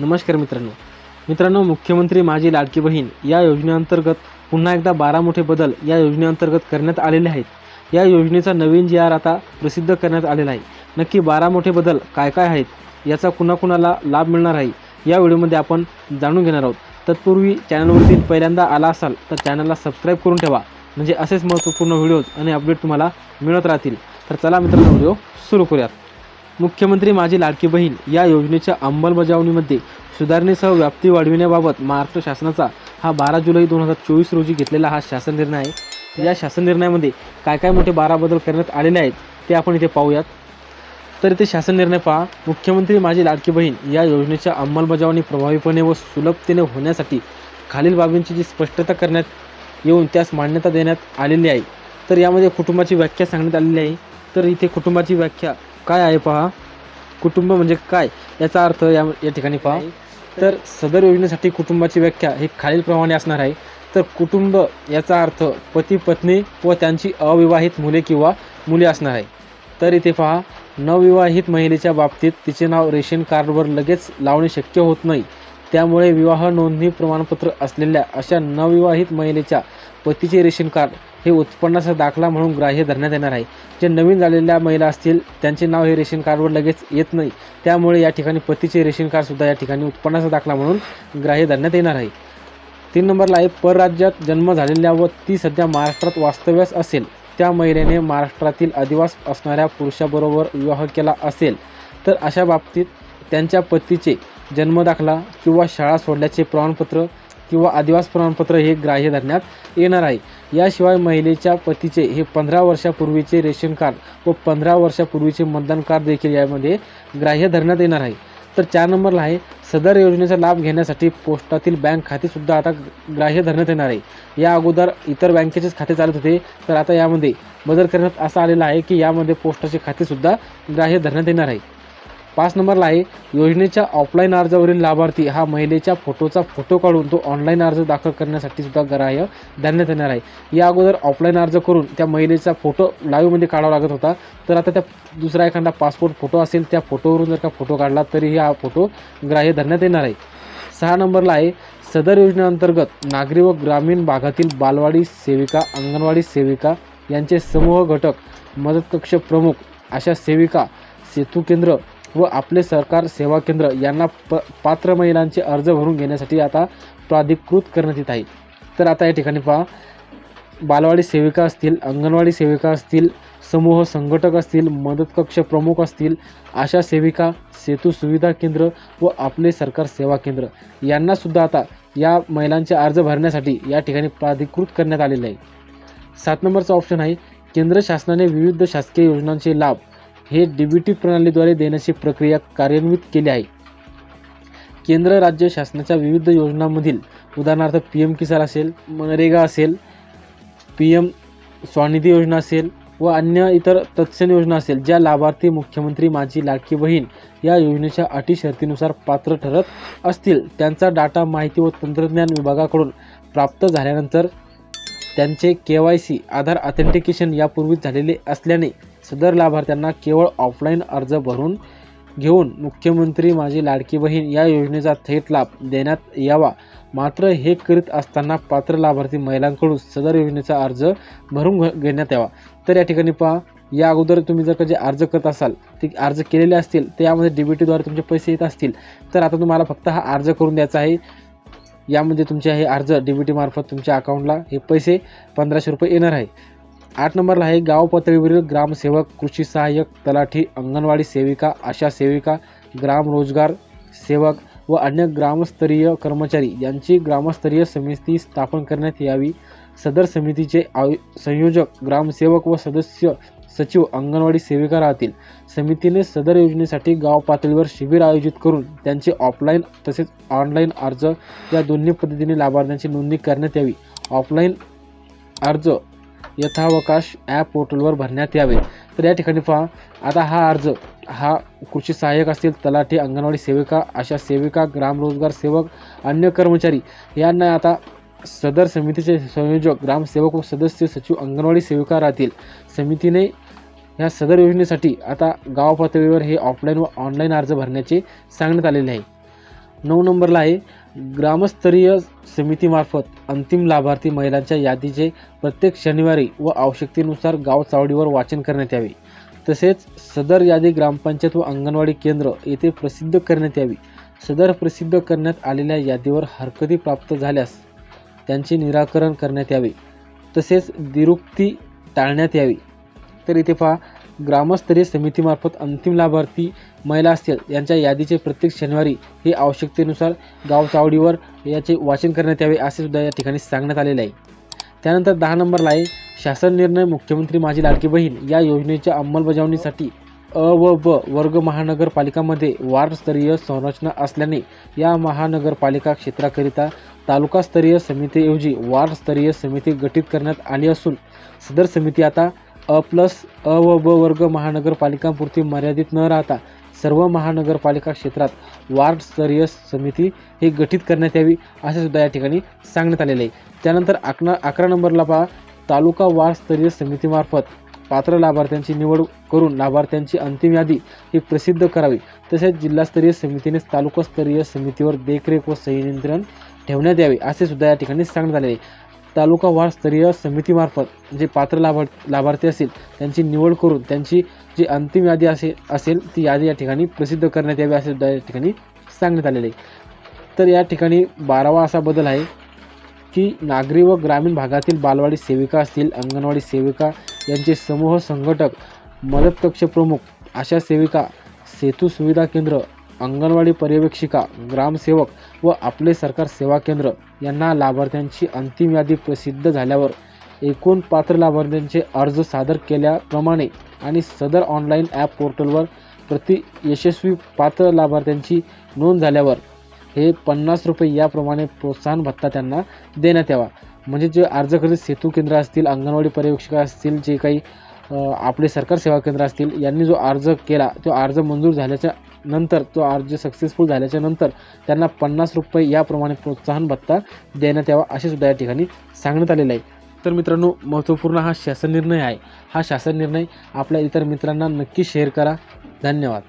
नमस्कार मित्रांनो. मित्रांनो मुख्यमंत्री माझी लाडकी बहीण या योजनेअंतर्गत पुन्हा एकदा बारा मोठे बदल या योजनेअंतर्गत करण्यात आलेले आहेत. या योजनेचा नवीन जी आर आता प्रसिद्ध करण्यात आलेला आहे. नक्की बारा मोठे बदल काय काय आहेत याचा कुणाकुणाला लाभ मिळणार आहे या व्हिडिओमध्ये आपण जाणून घेणार आहोत. तत्पूर्वी चॅनलवरती पहिल्यांदा आला असाल तर चॅनलला सबस्क्राईब करून ठेवा. म्हणजे असेच महत्त्वपूर्ण व्हिडिओज आणि अपडेट तुम्हाला मिळत राहतील. तर चला मित्रांनो व्हिडिओ सुरू करूयात. मुख्यमंत्री माझी लाडकी बहीण या योजनेच्या अंमलबजावणीमध्ये सुधारणेसह व्याप्ती वाढविण्याबाबत महाराष्ट्र शासनाचा हा बारा जुलै दोन हजार चोवीस रोजी घेतलेला हा शासन निर्णय आहे. या शासन निर्णयामध्ये काय काय मोठे बारा बदल करण्यात आलेले आहेत ते आपण इथे पाहूयात. तर इथे शासन निर्णय पहा. मुख्यमंत्री माझी लाडकी बहीण या योजनेच्या अंमलबजावणी प्रभावीपणे व सुलभतेने होण्यासाठी खालील बाबींची जी स्पष्टता करण्यात येऊन त्यास मान्यता देण्यात आलेली आहे. तर यामध्ये कुटुंबाची व्याख्या सांगण्यात आलेली आहे. तर इथे कुटुंबाची व्याख्या काय आहे पहा? कुटुंब म्हणजे काय? याचा अर्थ या या ठिकाणी पहा. तर सदर योजनेसाठी कुटुंबाची व्याख्या ही खालीलप्रमाणे असणार आहे. तर कुटुंब याचा अर्थ पती पत्नी व त्यांची अविवाहित मुले किंवा मुले असणार आहे. तर इथे पहा नवविवाहित महिलेच्या बाबतीत तिचे नाव रेशन कार्डवर लगेच लावणे शक्य होत नाही. त्यामुळे विवाह नोंदणी प्रमाणपत्र असलेल्या अशा नवविवाहित महिलेच्या पतीचे रेशन कार्ड हे उत्पन्नाचा दाखला म्हणून ग्राह्य धरण्यात येणार आहे. जे नवीन झालेल्या महिला असतील त्यांचे नाव हे रेशन कार्डवर लगेच येत नाही. त्यामुळे या ठिकाणी पतीचे रेशन कार्डसुद्धा या ठिकाणी उत्पन्नाचा दाखला म्हणून ग्राह्य धरण्यात येणार आहे. तीन नंबरला आहे परराज्यात जन्म झालेल्या व ती सध्या महाराष्ट्रात वास्तव्यास असेल. त्या महिलेने महाराष्ट्रातील अधिवास असणाऱ्या पुरुषाबरोबर विवाह केला असेल. तर अशा बाबतीत त्यांच्या पतीचे जन्मदाखला किंवा शाळा सोडल्याचे प्रमाणपत्र किंवा आदिवास प्रमाणपत्र हे ग्राह्य धरण्यात येणार आहे. याशिवाय महिलेच्या पतीचे हे पंधरा वर्षापूर्वीचे रेशन कार्ड व पंधरा वर्षापूर्वीचे मतदान कार्ड देखील यामध्ये ग्राह्य धरण्यात येणार आहे. तर चार नंबरला आहे सदर योजनेचा लाभ घेण्यासाठी पोस्टातील बँक खातेसुद्धा आता ग्राह्य धरण्यात येणार आहे. या अगोदर इतर बँकेचेच खाते चालत होते तर आता यामध्ये बदल करण्यात असा आलेला आहे की यामध्ये पोस्टाचे खातेसुद्धा ग्राह्य धरण्यात येणार आहे. पाच नंबरला आहे. योजनेच्या ऑफलाईन अर्जावरील लाभार्थी हा महिलेच्या फोटोचा फोटो काढून तो ऑनलाईन अर्ज दाखल करण्यासाठी सुद्धा ग्राह्य देण्यात येणार आहे. या अगोदर ऑफलाईन अर्ज करून त्या महिलेचा फोटो लाईव्हमध्ये काढावा लागत होता. तर आता त्या दुसरा एखादा पासपोर्ट फोटो असेल त्या फोटोवरून जर का फोटो काढला तरीही हा फोटो ग्राह्य धरण्यात येणार आहे. सहा नंबरला आहे. सदर योजनेअंतर्गत नागरी व ग्रामीण भागातील बालवाडी सेविका अंगणवाडी सेविका यांचे समूह घटक मदत कक्ष प्रमुख अशा सेविका सेतू केंद्र व आपले सरकार सेवा केंद्र यांना प पात्र महिलांचे अर्ज भरून घेण्यासाठी आता प्राधिकृत करण्यात येत आहे. तर आता या ठिकाणी पहा. बालवाडी सेविका असतील अंगणवाडी सेविका असतील समूह संघटक असतील मदत कक्ष प्रमुख असतील आशा सेविका सेतू सुविधा केंद्र व आपले सरकार सेवा केंद्र यांनासुद्धा आता या महिलांचे अर्ज भरण्यासाठी या ठिकाणी प्राधिकृत करण्यात आलेले आहे. सात नंबरचा ऑप्शन आहे केंद्र शासनाने विविध शासकीय योजनांचे लाभ हे डी बी टी प्रणालीद्वारे देण्याची प्रक्रिया कार्यान्वित केली आहे. केंद्र राज्य शासनाच्या विविध योजनांमधील उदाहरणार्थ पी एम किसान असेल मनरेगा असेल पी एम स्वनिधी योजना असेल व अन्य इतर तत्सम योजना असेल ज्या लाभार्थी मुख्यमंत्री माझी लाडकी बहीण या योजनेच्या अटी शर्तीनुसार पात्र ठरत असतील त्यांचा डाटा माहिती व तंत्रज्ञान विभागाकडून प्राप्त झाल्यानंतर त्यांचे K Y C Aadhaar authentication यापूर्वीच झालेले असल्याने सदर लाभार्थ्यांना केवळ ऑफलाईन अर्ज भरून घेऊन मुख्यमंत्री माझी लाडकी बहीण या योजनेचा थेट लाभ देण्यात यावा. मात्र हे करीत असताना पात्र लाभार्थी महिलांकडून सदर योजनेचा अर्ज भरून घ- घेण्यात यावा. तर या ठिकाणी पहा या अगोदर तुम्ही जर का जे अर्ज करत असाल ते अर्ज केलेले असतील तर यामध्ये डी बी टीद्वारे तुमचे पैसे येत असतील तर आता तुम्हाला फक्त हा अर्ज करून द्यायचा आहे. यामध्ये तुमचे हे अर्ज डी बी टीमार्फत तुमच्या अकाउंटला हे पैसे पंधराशे रुपये येणार आहे. आठ नंबरला आहे गाव पातळीवरील ग्रामसेवक कृषी सहाय्यक तलाठी अंगणवाडी सेविका आशा सेविका ग्राम रोजगार सेवक व अन्य ग्रामस्तरीय कर्मचारी. यांची ग्रामस्तरीय समिती स्थापन करण्यात यावी. सदर समितीचे आयु संयोजक ग्रामसेवक व सदस्य सचिव अंगणवाडी सेविका राहतील. समितीने सदर योजनेसाठी गाव पातळीवर शिबिर आयोजित करून त्यांचे ऑफलाईन तसेच ऑनलाईन अर्ज या दोन्ही पद्धतीने लाभार्थ्यांची नोंदणी करण्यात यावी. ऑफलाईन अर्ज यथावकाश ॲप पोर्टलवर भरण्यात यावे. तर या ठिकाणी पहा आता हा अर्ज हा कृषी सहाय्यक असतील तलाठी अंगणवाडी सेविका अशा सेविका ग्रामरोजगार सेवक अन्य कर्मचारी यांना आता सदर समितीचे संयोजक ग्रामसेवक व सदस्य सचिव अंगणवाडी सेविका राहतील. समितीने ह्या सदर योजनेसाठी आता गाव पातळीवर हे ऑफलाईन व ऑनलाईन अर्ज भरण्याचे सांगण्यात आलेले आहे. नऊ नंबरला आहे. ग्रामस्तरीय समितीमार्फत अंतिम लाभार्थी महिलांच्या यादीचे प्रत्येक शनिवारी व आवश्यकतेनुसार गाव चावडीवर वाचन करण्यात यावे. तसेच सदर यादी ग्रामपंचायत व अंगणवाडी केंद्र येथे प्रसिद्ध करण्यात यावी. सदर प्रसिद्ध करण्यात आलेल्या यादीवर हरकती प्राप्त झाल्यास त्यांचे निराकरण करण्यात यावे. तसेच दिरुक्ती टाळण्यात यावी. तर इथे पहा ग्रामस्तरीय समितीमार्फत अंतिम लाभार्थी महिला असतील यांच्या यादीचे प्रत्येक शनिवारी हे आवश्यकतेनुसार गाव चावडीवर याचे वाचन करण्यात यावे असे सुद्धा या ठिकाणी सांगण्यात आलेले आहे. त्यानंतर दहा नंबरला आहे शासन निर्णय मुख्यमंत्री माझी लाडकी बहीण या योजनेच्या अंमलबजावणीसाठी अ व ब वर्ग महानगरपालिकामध्ये वार्डस्तरीय संरचना असल्याने या महानगरपालिका क्षेत्राकरिता तालुकास्तरीय समितीऐवजी वार्डस्तरीय समिती गठीत करण्यात आली असून सदर समिती आता अ प्लस अ व ब वर्ग महानगरपालिकांपुरती मर्यादित न राहता सर्व महानगरपालिका क्षेत्रात वार्डस्तरीय समिती ही गठीत करण्यात यावी असे सुद्धा या ठिकाणी सांगण्यात आलेले आहे. त्यानंतर अकरा अकरा नंबरला पहा. तालुका वार्डस्तरीय समितीमार्फत पात्र लाभार्थ्यांची निवड करून लाभार्थ्यांची अंतिम यादी ही प्रसिद्ध करावी. तसेच जिल्हास्तरीय समितीने तालुकास्तरीय समितीवर देखरेख व संनियंत्रण ठेवण्यात यावे असे सुद्धा या ठिकाणी सांगण्यात आले आहे. तालुका वार स्तरीय समितीमार्फत जे पात्र लाभार लाभार्थी असतील त्यांची निवड करून त्यांची जी अंतिम यादी असे असेल ती यादी या ठिकाणी प्रसिद्ध करण्यात यावी असे या ठिकाणी सांगण्यात आलेले आहे. तर या ठिकाणी बारावा असा बदल आहे की नागरी व ग्रामीण भागातील बालवाडी सेविका असतील अंगणवाडी सेविका यांचे समूह संघटक मदत कक्ष प्रमुख अशा सेविका सेतू सुविधा केंद्र अंगणवाडी पर्यवेक्षिका ग्रामसेवक व आपले सरकार सेवा केंद्र यांना लाभार्थ्यांची अंतिम यादी प्रसिद्ध झाल्यावर एकूण पात्र लाभार्थ्यांचे अर्ज सादर केल्याप्रमाणे आणि सदर ऑनलाईन ॲप पोर्टलवर प्रति यशस्वी पात्र लाभार्थ्यांची नोंद झाल्यावर हे पन्नास रुपये याप्रमाणे प्रोत्साहन भत्ता त्यांना देण्यात यावा. म्हणजे जे अर्ज करीत सेतू केंद्र असतील अंगणवाडी पर्यवेक्षिका असतील जे काही आपले सरकार सेवा केंद्र असतील यांनी जो अर्ज केला तो अर्ज मंजूर झाल्याच्यानंतर तो अर्ज सक्सेसफुल झाल्याच्यानंतर त्यांना पन्नास रुपये याप्रमाणे प्रोत्साहन भत्ता देण्यात यावा असे सुद्धा या ठिकाणी सांगण्यात आलेलं आहे. तर मित्रांनो महत्त्वपूर्ण हा शासन निर्णय आहे. हा शासन निर्णय आपल्या इतर मित्रांना नक्की शेअर करा. धन्यवाद.